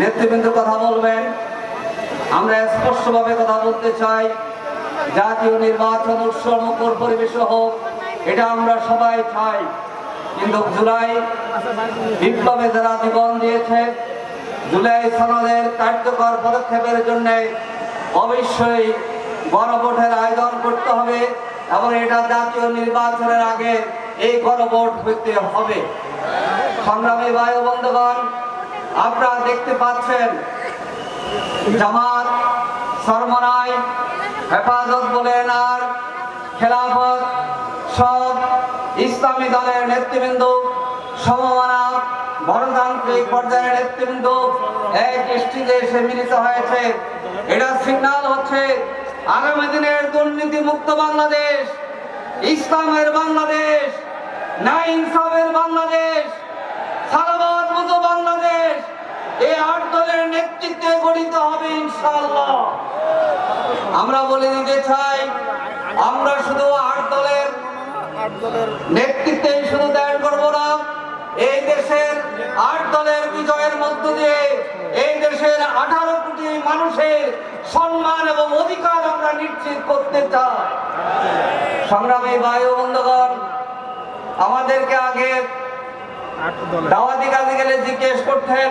নেতৃবৃন্দ কথা বলবেন। আমরা স্পষ্টভাবে কথা বলতে চাই, জাতীয় নির্বাচন উৎসবমুখর পরিবেশ হোক, এটা আমরা সবাই চাই। কিন্তু জুলাই বিপ্লবে যারা জীবন দিয়েছে, জুলাই সনদের কার্যকর পদক্ষেপের জন্য অবশ্যই গণভোটের আয়োজন করতে হবে এবং এটা জাতীয় নির্বাচনের আগে এই গণভোট হইতে হবে। সংগ্রামী বায়ু বন্ধুগণ আপনারা দেখতে পাচ্ছেন জামাত সরমনাই, হেফাজত বলেন আর খেলাফত সব ইসলামী দলের নেতৃবৃন্দ, সমমানা গণতান্ত্রিক পর্যায়ের নেতৃবৃন্দ এক দৃষ্টিতে এসে মিলিত হয়েছে। এটা সিগনাল হচ্ছে আগামী দিনের দুর্নীতি মুক্ত বাংলাদেশ, ইসলামের বাংলাদেশ না ইনসাফের বাংলাদেশ সালাবাদ মতো বাংলাদেশ এই আট দলের নেতৃত্বে গঠিত হবে ইনশাআল্লাহ। আমরা বলে দিতে চাই আমরা শুধু আট দলের নেতৃত্বে শুধু দায়ের করব না এই দেশের আট দলের বিজয়ের মধ্য দিয়ে এই দেশের আঠারো কোটি মানুষের সম্মান এবং অধিকার আমরা নিশ্চিত করতে চাই। সংগ্রামী বায়ু বন্ধুগণ আমাদেরকে আগে দাওয়াতি কাজে গেলে জিজ্ঞেস করতেন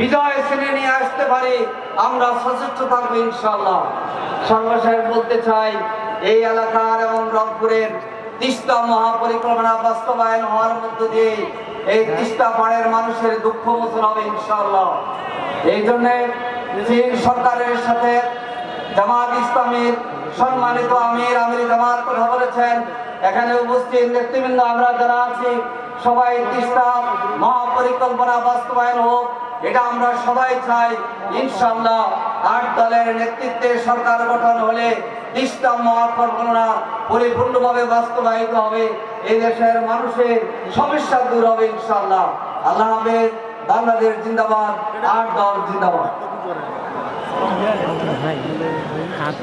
বিজয় শ্রেণি নিয়ে আসতে পারি, আমরা সচেষ্ট থাকব ইনশাল্লাহ সর্বশেষ বলতে চাই, এই এলাকার এবং রংপুরের তিস্তা মহাপরিকল্পনা বাস্তবায়ন হওয়ার মধ্য দিয়ে এই তিস্তা পাড়ের মানুষের দুঃখ মোচন হবে ইনশাল্লাহ এই জন্য সরকারের সাথে জামাত ইসলামীর সম্মানিত আমির আমির জামাত কথা বলেছেন। এখানে উপস্থিত নেতৃবৃন্দ আমরা যারা আছি, সবাই তিস্তা মহাপরিকল্পনা বাস্তবায়ন হোক এটা আমরা সবাই চাই ইনশাল্লাহ আট দলের নেতৃত্বে সরকার গঠন হলে তিস্তা মহাপরিকল্পনা পরিপূর্ণভাবে বাস্তবায়িত হবে, এই দেশের মানুষের সমস্যা দূর হবে ইনশাল্লাহ আল্লাহ হাফেজ, বাংলাদেশ জিন্দাবাদ, আট দল জিন্দাবাদ। হাত